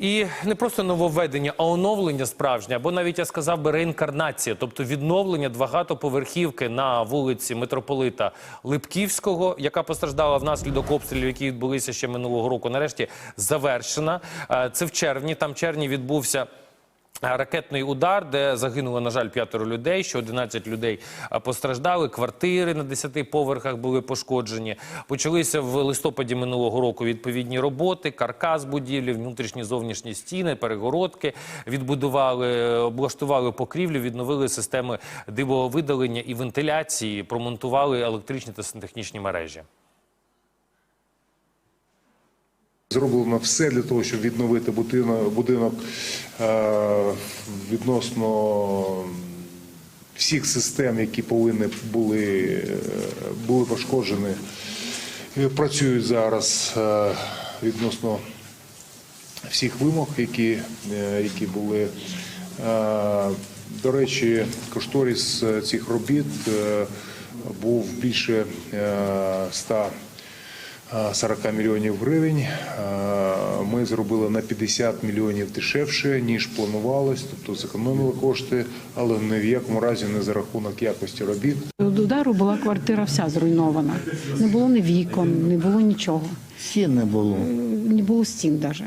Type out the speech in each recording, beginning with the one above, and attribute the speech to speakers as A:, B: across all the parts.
A: І не просто нововведення, а оновлення справжнє, або навіть я сказав би реінкарнація, тобто відновлення багатоповерхівки на вулиці митрополита Липківського, яка постраждала внаслідок обстрілів, які відбулися ще минулого року. Нарешті завершена. Е, Це в червні. Там в червні відбувся. Ракетний удар, де загинуло, на жаль, п'ятеро людей, ще 11 людей постраждали. Квартири на 10 поверхах були пошкоджені. Почалися в листопаді минулого року відповідні роботи, каркас будівлі, внутрішні зовнішні стіни, перегородки. Відбудували, е, облаштували покрівлю, відновили системи димовидалення і вентиляції, промонтували електричні та сантехнічні мережі.
B: Зроблено все для того, щоб відновити будинок, е, відносно всіх систем, які повинні були, е, були пошкоджені. Працюють зараз е, відносно всіх вимог, які, які були. До речі, кошторис е, цих робіт був більше е, 100 40 мільйонів гривень. Е, Ми зробили на 50 мільйонів дешевше, ніж планувалось, тобто зекономили кошти, але ні в якому разі не за рахунок якості робіт.
C: До удару була квартира вся зруйнована. Не було ні вікон, не було нічого.
D: Стін не було.
C: Не було стін навіть.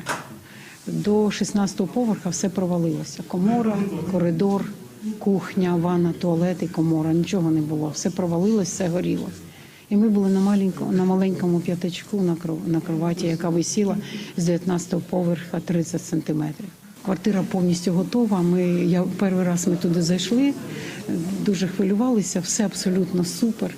C: До 16-го поверха все провалилося. Комора, коридор, кухня, ванна, туалет і комора. Нічого не було. Все провалилось, все горіло. І ми були на маленькому, на маленькому п'ятачку на на кроваті, яка висіла з 19-го поверха 30 сантиметрів. Квартира повністю готова. Ми я перший раз ми туди зайшли, дуже хвилювалися. Все абсолютно супер.